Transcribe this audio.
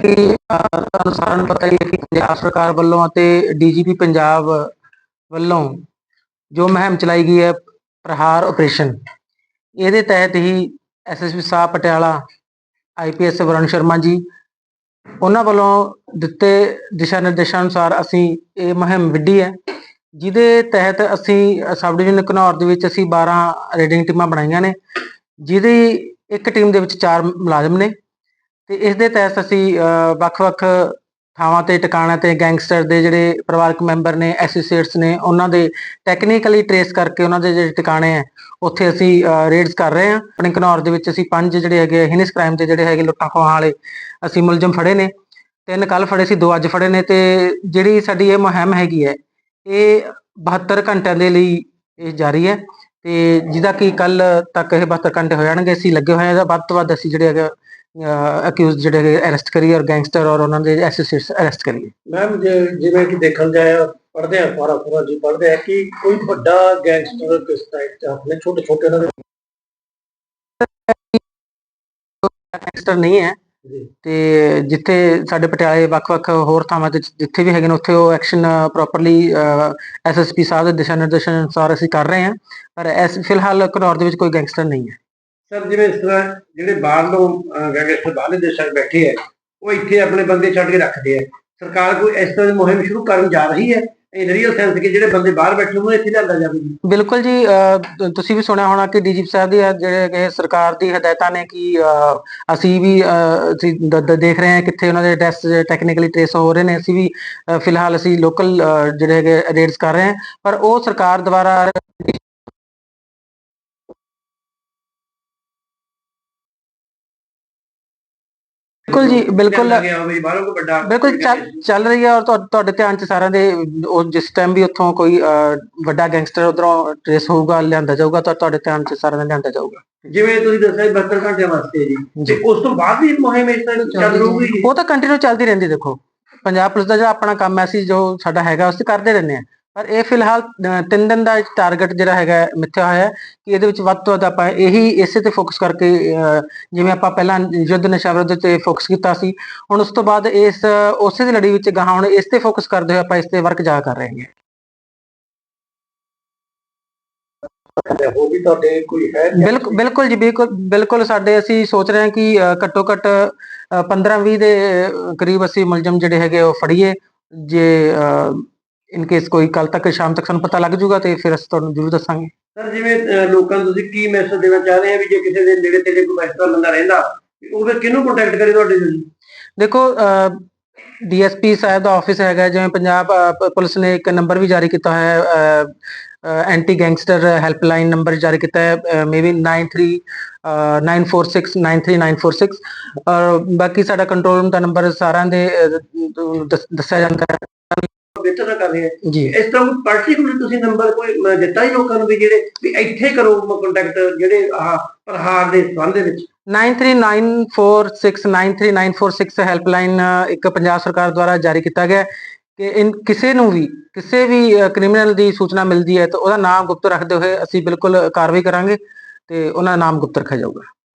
ਕਿ ਤੁਹਾਨੂੰ ਸਾਰਿਆਂ ਨੂੰ ਪਤਾ ਹੀ ਹੈ ਕਿ ਪੰਜਾਬ ਸਰਕਾਰ ਵੱਲੋਂ ਅਤੇ ਡੀਜੀਪੀ ਪੰਜਾਬ ਵੱਲੋਂ ਜੋ ਮੁਹਿੰਮ ਚਲਾਈ ਗਈ ਹੈ, ਪ੍ਰਹਾਰ ਆਪਰੇਸ਼ਨ ਇਹਦੇ ਤਹਿਤ ਹੀ ਐਸਐਸਪੀ ਸਾਹਿਬ ਪਟਿਆਲਾ ਆਈਪੀਐਸ ਵਰੁਣ ਸ਼ਰਮਾ ਜੀ, ਉਹਨਾਂ ਵੱਲੋਂ ਦਿੱਤੇ ਦਿਸ਼ਾ ਨਿਰਦੇਸ਼ਾਂ ਅਨੁਸਾਰ ਅਸੀਂ ਇਹ ਮੁਹਿੰਮ ਵਿੱਢੀ ਹੈ, ਜਿਹਦੇ ਤਹਿਤ ਅਸੀਂ ਸਬ ਡਿਵੀਜ਼ਨ ਘਨੌਰ ਦੇ ਵਿੱਚ ਅਸੀਂ 12 ਰੇਡਿੰਗ ਟੀਮਾਂ ਬਣਾਈਆਂ ਨੇ, ਜਿਹਦੀ ਇੱਕ ਟੀਮ ਦੇ ਵਿੱਚ 4 ਮੁਲਾਜ਼ਮ ਨੇ ਤੇ ਇਸ ਦੇ ਤਹਿਤ ਅਸੀਂ ਵੱਖ-ਵੱਖ ਥਾਵਾਂ ਤੇ ਟਿਕਾਣਿਆਂ ਤੇ ਗੈਂਗਸਟਰ ਦੇ ਜਿਹੜੇ ਪਰਿਵਾਰਕ ਮੈਂਬਰ ਨੇ, ਐਸੋਸੀਏਟਸ ਨੇ, ਉਹਨਾਂ ਦੇ ਟੈਕਨੀਕਲੀ ਟਰੇਸ ਕਰਕੇ ਉਹਨਾਂ ਦੇ ਜਿਹੜੇ ਟਿਕਾਣੇ ਆ ਉੱਥੇ ਅਸੀਂ ਰੇਡਸ ਕਰ ਰਹੇ ਹਾਂ। ਆਪਣੇ ਘਨੌਰ ਦੇ ਵਿੱਚ ਅਸੀਂ ਪੰਜ ਜਿਹੜੇ ਹੈਗੇ ਹਿਨਿਸ ਕ੍ਰਾਈਮ ਦੇ ਜਿਹੜੇ ਹੈਗੇ ਲੁੱਟਾਂ ਖੋਹਾਂ ਵਾਲੇ ਅਸੀਂ ਮੁਲਜ਼ਮ ਫੜੇ ਨੇ। ਤਿੰਨ ਕੱਲ ਫੜੇ ਸੀ, ਦੋ ਅੱਜ ਫੜੇ ਨੇ ਤੇ ਜਿਹੜੀ ਸਾਡੀ ਇਹ ਮੁਹਿੰਮ ਹੈਗੀ ਹੈ, ਇਹ 72 ਘੰਟਿਆਂ ਦੇ ਲਈ ਇਹ ਜਾਰੀ ਹੈ ਤੇ ਜਿਹਦਾ ਕਿ ਕੱਲ ਤੱਕ ਇਹ 72 ਘੰਟੇ ਹੋ ਜਾਣਗੇ, ਅਸੀਂ ਲੱਗੇ ਹੋਏ ਹਾਂ ਵੱਧ ਤੋਂ ਵੱਧ ਅਸੀਂ ਜਿਹੜੇ ਹੈਗੇ ਅਕਿਊਜ਼ ਜਿਹੜੇ ਅਰੈਸਟ ਕਰੀਏ ਔਰ ਗੈਂਗਸਟਰ ਔਰ ਉਹਨਾਂ ਦੇ ਐਸੋਸੀਏਟਸ ਅਰੈਸਟ ਕਰੀਏ ਮੈਮ ਜਿਵੇਂ ਕਿ ਦੇਖਣ ਜਾਇਆ ਪੜਦੇ ਆ ਸਾਰਾ ਪੂਰਾ ਜੀ ਪੜਦੇ ਆ ਕਿ ਕੋਈ ਵੱਡਾ ਗੈਂਗਸਟਰ ਕਿਸ ਟਾਈਪ ਦਾ ਆਪਣੇ ਛੋਟੇ ਛੋਟੇ ਉਹਨਾਂ ਦੇ ਗੈਂਗਸਟਰ ਨਹੀਂ ਹੈ। ਤੇ ਜਿੱਥੇ ਸਾਡੇ ਪਟਿਆਲੇ ਵੱਖ-ਵੱਖ ਹੋਰ ਥਾਵਾਂ ਤੇ ਜਿੱਥੇ ਵੀ ਹੈਗੇ ਨੇ ਉੱਥੇ ਉਹ ਐਕਸ਼ਨ ਪ੍ਰੋਪਰਲੀ ਐਸਐਸਪੀ ਸਾਹਿਬ ਦੇ ਦਿਸ਼ਾ ਨਿਰਦੇਸ਼ਾਂ ਅਨੁਸਾਰ ਅਸੀਂ ਕਰ ਰਹੇ ਹਾਂ। ਪਰ ਇਸ ਫਿਲਹਾਲ ਘਨੌਰ ਦੇ ਵਿੱਚ ਕੋਈ ਗੈਂਗਸਟਰ ਨਹੀਂ ਹੈ। ਸਰ ਜਿਵੇਂ ਇਸ ਤਰ੍ਹਾਂ ਜਿਹੜੇ ਬਾਹਰ ਗੈਂਗਸਟਰ ਬਾਹਰਲੇ ਦੇਸ਼ਾਂ 'ਚ ਬੈਠੇ ਆ, ਉਹ ਇੱਥੇ ਆਪਣੇ ਬੰਦੇ ਛੱਡ ਕੇ ਰੱਖਦੇ ਆ। ਸਰਕਾਰ ਕੋਈ ਇਸ ਤਰ੍ਹਾਂ ਦੀ ਮੁਹਿੰਮ ਸ਼ੁਰੂ ਕਰਨ ਜਾ ਰਹੀ ਹੈ? ਇਨ ਰੀਅਲ ਸੈਂਸ ਕਿ ਜਿਹੜੇ ਬੰਦੇ ਬਾਹਰ ਬੈਠੇ ਉਹਨਾਂ ਇੱਥੇ ਲਿਆਂਦਾ ਜਾਵੇ ਬਿਲਕੁਲ ਜੀ ਤੁਸੀਂ ਵੀ ਸੁਣਿਆ ਹੋਣਾ ਕਿ ਡੀਜੀਪੀ ਸਾਹਿਬ ਦੀ ਜਿਹੜੇ ਕਿ ਸਰਕਾਰ ਦੀ ਹਦਾਇਤਾਂ ਨੇ ਕਿ ਅਸੀਂ ਵੀ ਦੇਖ ਰਹੇ ਹਾਂ ਕਿੱਥੇ ਉਹਨਾਂ ਦੇ ਟੈਸਟ ਟੈਕਨੀਕਲੀ ਟ੍ਰੇਸ ਹੋ ਰਹੇ ਨੇ। ਅਸੀਂ ਵੀ ਫਿਲਹਾਲ ਅਸੀਂ ਲੋਕਲ ਜਿਹੜੇ ਹੈਗੇ ਰੇਡਸ ਕਰ ਰਹੇ ਹਾਂ। ਪਰ ਉਹ ਸਰਕਾਰ ਦੁਆਰਾ ਬਿਲਕੁਲ ਜੀ ਬਿਲਕੁਲ। ਲਿਆਂਦਾ ਗਿਆ ਹੋਵੇ ਜੀ, ਬਾਹਰੋਂ ਕੋਈ ਵੱਡਾ ਬਿਲਕੁਲ ਚੱਲ ਚੱਲ ਰਹੀ ਹੈ ਔਰ ਤੁਹਾ- ਤੁਹਾਡੇ ਧਿਆਨ ਚ ਸਾਰਿਆਂ ਦੇ ਉਹ ਜਿਸ ਟਾਈਮ ਵੀ ਉੱਥੋਂ ਕੋਈ ਅਹ, ਵੱਡਾ ਗੈਂਗਸਟਰ ਉਧਰੋਂ ਟ੍ਰੇਸ ਹੋਊਗਾ ਲਿਆਂਦਾ ਜਾਊਗਾ ਤਾਂ ਤੁਹਾਡੇ ਧਿਆਨ ਚ ਸਾਰਿਆਂ ਦਾ ਲਿਆਂਦਾ ਜਾਊਗਾ। ਜਿਵੇਂ ਤੁਸੀਂ ਦੱਸਿਆ ਜੀ 72 ਘੰਟਿਆਂ ਵਾਸਤੇ ਜੀ। ਤੇ ਉਸ ਤੋਂ ਬਾਅਦ ਵੀ ਮੁਹਿੰਮ ਇਸ ਤਰ੍ਹਾਂ ਚੱਲ ਰਹੂਗੀ ਜੀ। ਉਹ ਤਾਂ ਕੰਟੀਨਿਊ ਚੱਲਦੀ ਰਹਿੰਦੀ ਦੇਖੋ। ਪੰਜਾਬ ਪੁਲਿਸ ਦਾ ਜਿਹੜਾ ਆਪਣਾ ਕੰਮ ਹੈ ਅਸੀਂ ਜੋ ਸਾਡਾ ਹੈਗਾ ਉਸ ਤੇ ਕਰਦੇ ਰਹਿੰਦੇ ਆ ਪਰ ਇਹ ਫਿਲਹਾਲ ਤਿੰਨ ਦਿਨ ਦਾ ਟਾਰਗੇਟ ਜਿਹੜਾ ਹੈਗਾ ਮਿੱਥਿਆ ਹੋਇਆ ਹੈ ਕਿ ਇਹਦੇ ਵਿੱਚ ਵੱਧ ਤੋਂ ਵੱਧ ਆਪਾਂ ਇਹੀ ਇਸੇ ਤੇ ਫੋਕਸ ਕਰਕੇ ਜਿਵੇਂ ਆਪਾਂ ਪਹਿਲਾਂ ਯੁੱਧ ਨਸ਼ਾ ਵਿਰੁੱਧ ਤੇ ਫੋਕਸ ਕੀਤਾ ਸੀ ਹੁਣ ਉਸ ਤੋਂ ਬਾਅਦ ਇਸ ਉਸੇ ਦੀ ਲੜੀ ਵਿੱਚ ਗਾਹਾਂ ਹੁਣ ਇਸ ਤੇ ਫੋਕਸ ਕਰਦੇ ਹੋਏ ਆਪਾਂ ਇਸ ਤੇ ਵਰਕ ਜਾ ਕਰ ਰਹੇ ਹਾਂ। ਬਿਲਕੁਲ ਬਿਲਕੁਲ ਜੀ ਬਿਲਕੁਲ ਬਿਲਕੁਲ ਸਾਡੇ ਅਸੀਂ ਸੋਚ ਰਹੇ ਹਾਂ ਕਿ ਘੱਟੋ ਘੱਟ 15-20 ਦੇ ਅ, ਕਰੀਬ ਅਸੀਂ ਮੁਲਜ਼ਮ ਜਿਹੜੇ ਹੈਗੇ ਉਹ ਫੜੀਏ ਜੇ ਇਨ ਕੇਸ ਕੋਈ ਕੱਲ ਤੱਕ ਸ਼ਾਮ ਤੱਕ ਸਾਨੂੰ ਪਤਾ ਲੱਗ ਜੂਗਾ ਤੇ ਫਿਰ ਅਸੀਂ ਤੁਹਾਨੂੰ ਜ਼ਰੂਰ ਦੱਸਾਂਗੇ। ਸਰ ਜਿਵੇਂ ਅਹ, ਲੋਕਾਂ ਨੂੰ ਤੁਸੀਂ ਕੀ ਮੈਸੇਜ ਦੇਣਾ ਚਾਹ ਰਹੇ ਆ ਵੀ ਜੇ ਕਿਸੇ ਦੇ ਨੇੜੇ ਤੇੜੇ ਕੋਈ ਤਰ੍ਹਾਂ ਬੰਦਾ ਰਹਿੰਦਾ ਵੀ ਉਹ ਫਿਰ ਕਿਹਨੂੰ ਕੰਟੈਕਟ ਕਰੇ ਤੁਹਾਡੇ ਨਾਲ? ਜੀ ਦੇਖੋ ਡੀਐਸਪੀ ਸਾਹਿਬ ਦਾ ਆਫਿਸ ਹੈਗਾ ਜਿਵੇਂ ਪੰਜਾਬ ਪ- ਪੁਲਿਸ ਨੇ ਇੱਕ ਨੰਬਰ ਵੀ ਜਾਰੀ ਕੀਤਾ ਹੋਇਆ ਹੈ ਐਂਟੀ ਗੈਂਗਸਟਰ ਹੈਲਪਲਾਈਨ ਨੰਬਰ ਜਾਰੀ ਕੀਤਾ ਹੈ ਮੇਬੀ 93 ਅ, 9469393946 ਔਰ ਬਾਕੀ ਸਾਡਾ ਕੰਟਰੋਲ ਰੂਮ ਦਾ ਨੰਬਰ ਸਾਰਿਆਂ ਦੇ ਦੱਸ- ਦੱਸਿਆ ਜਾਂਦਾ ਹੈ। ਬਿਹਤਰ ਨਾ ਕਰ ਰਹੇ ਆ। ਜੀ। ਇਸ ਤਰ੍ਹਾਂ ਕੋਈ ਪਾਰਟਿਕੂਲਰ ਤੁਸੀਂ ਨੰਬਰ ਕੋਈ ਦਿੱਤਾ ਹੀ ਲੋਕਾਂ ਨੂੰ ਵੀ ਜਿਹੜੇ ਵੀ ਇੱਥੇ ਕਰੋ ਕੰਟੈਕਟ ਜਿਹੜੇ ਆਹ ਪ੍ਰਹਾਰ ਦੇ ਸੰਬੰਧ ਦੇ ਵਿੱਚ? 9394693946 ਹੈਲਪਲਾਈਨ ਇੱਕ ਪੰਜਾਬ ਸਰਕਾਰ ਦੁਆਰਾ ਜਾਰੀ ਕੀਤਾ ਗਿਆ ਕਿ ਇਨ ਕਿਸੇ ਨੂੰ ਵੀ ਕਿਸੇ ਵੀ ਕ੍ਰਿਮੀਨਲ ਦੀ ਸੂਚਨਾ ਮਿਲਦੀ ਹੈ ਤਾਂ ਉਹਦਾ ਨਾਮ ਗੁਪਤ ਰੱਖਦੇ ਹੋਏ ਅਸੀਂ ਬਿਲਕੁਲ ਕਾਰਵਾਈ ਕਰਾਂਗੇ ਤੇ ਉਹਨਾਂ ਦਾ ਨਾਮ ਗੁਪਤ ਰੱਖਿਆ ਜਾਊਗਾ।